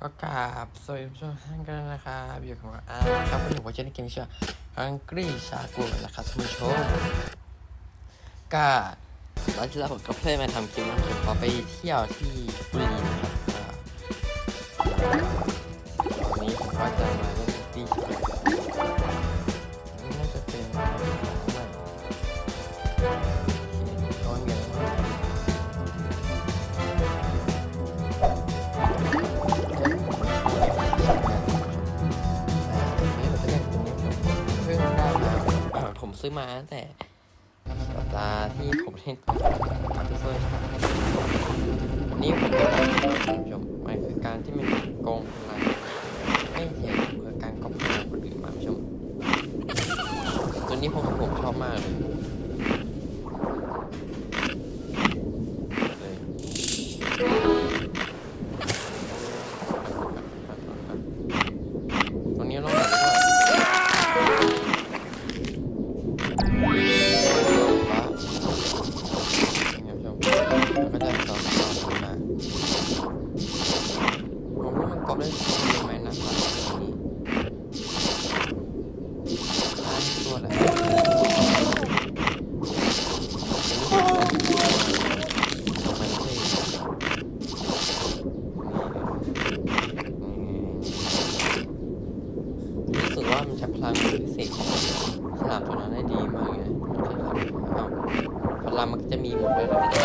ก็กราบสวัสดีผู้ชมท่านกันนะครับอยู่กับอาครับวันนี้ผมจะได้กินเชื่อฮังกรีชากูนะครับท่านผู้ชมก็ตอนที่แล้วผมก็เพื่อนมาทำคลิปนะผมขอไปเที่ยวที่บุรีนะครับวันนี้ผมก็จะมาเล่น ซื้อมาตั้งแต่สัปดาห์ที่ผมเล่นอาร์ติเฟอร์วันนี้ผมจะบอกท่านผู้ชมมันคือการที่มันโกงอะไรไม่เห็นคือการก๊อปปี้คนอื่นมาชมตัวนี้ผมผมชอบมากเลย Thank you.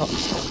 はい。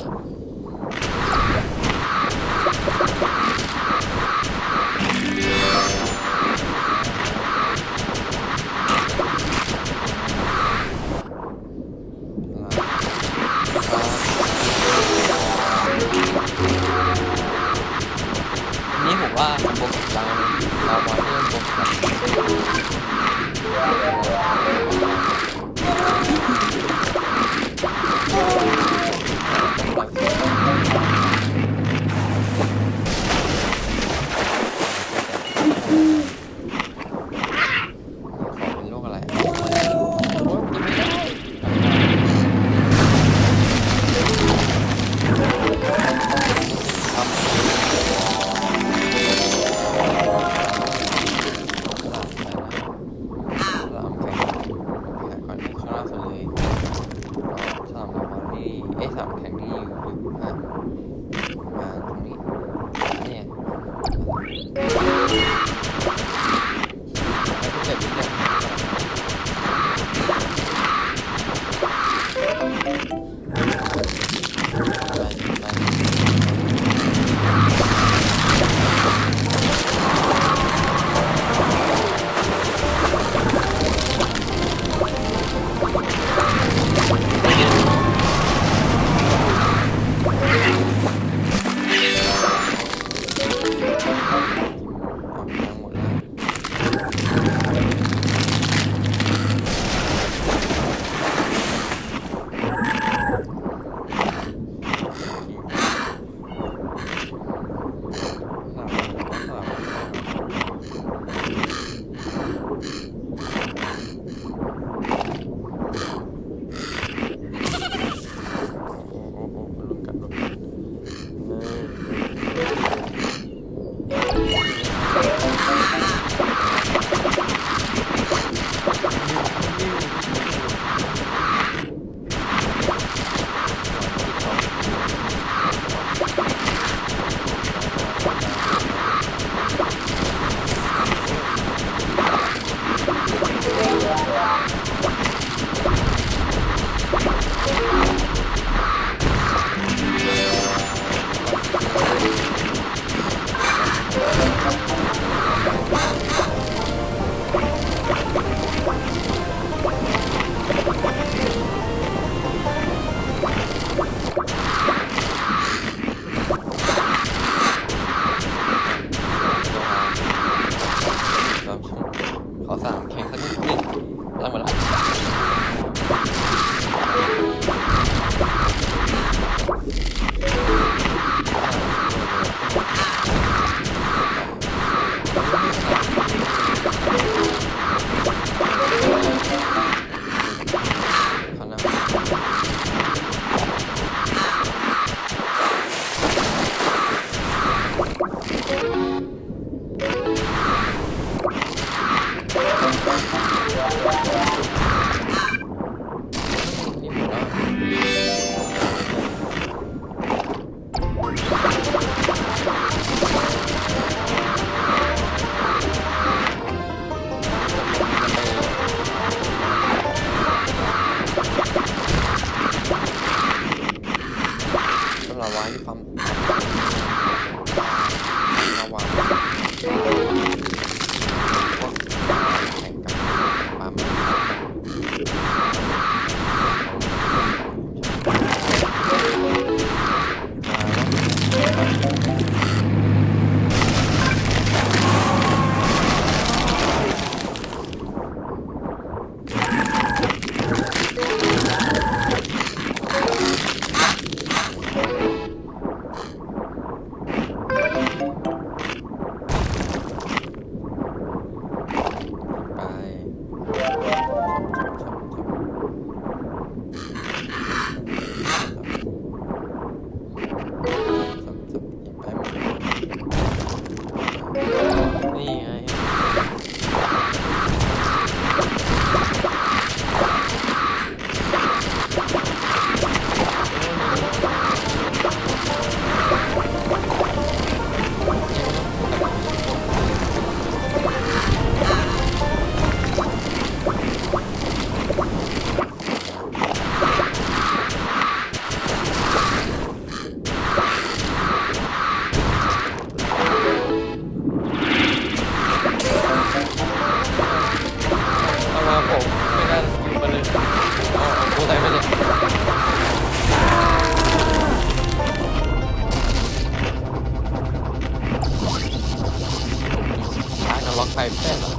他有骗子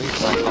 he's like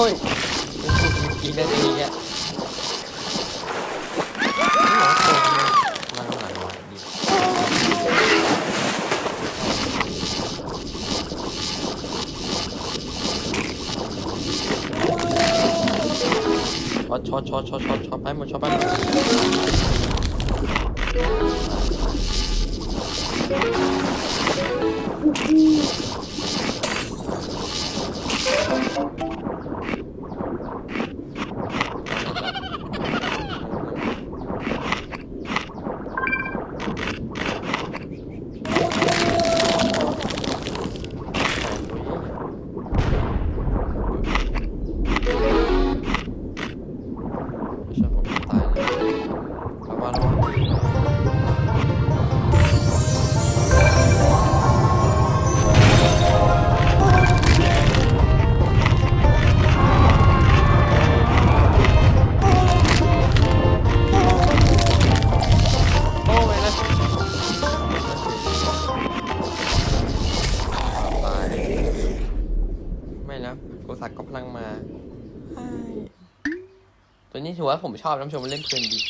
โอ้ยกินได้ดีแกช็อตช็อตช็อตช็อตช็อตช็อตไปหมดช็อตไปหมด ศักดิ์ก็พลังมาใช่ตัวนี้ถือว่าผมชอบน้ำชมมันเล่นเพลินดี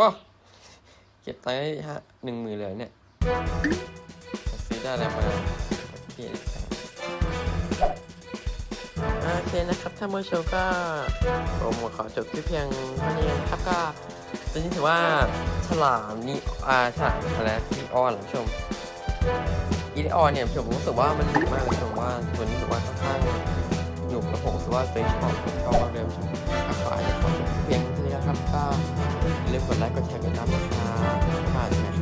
ว้าวเก็บตังค์ได้ฮะหนึ่งหมื่นเลยเนี่ยซื้อได้อะไรมาโอเคนะครับโอเคนะครับถ้าเมื่อโชว์ก็ผมขอจบคลิปเพียงเท่านี้นะครับก็ตัวนี้ถือว่าฉลามนี่อ่าฉลามอะไรนีออนเหรอผู้ชมอีเดออนเนี่ยผมรู้สึกว่ามันหนุกมากเลยผมว่าตัวนี้ถือว่าค่อนข้าง หนุกและผมสว่าตัวเองชอบชอบมากเลยผมก็ขอให้ขอเพียงเท่านี้นะครับก็อย่าลืมกดไลค์กดแชร์กดติดตามนะครับผ่านนะครับ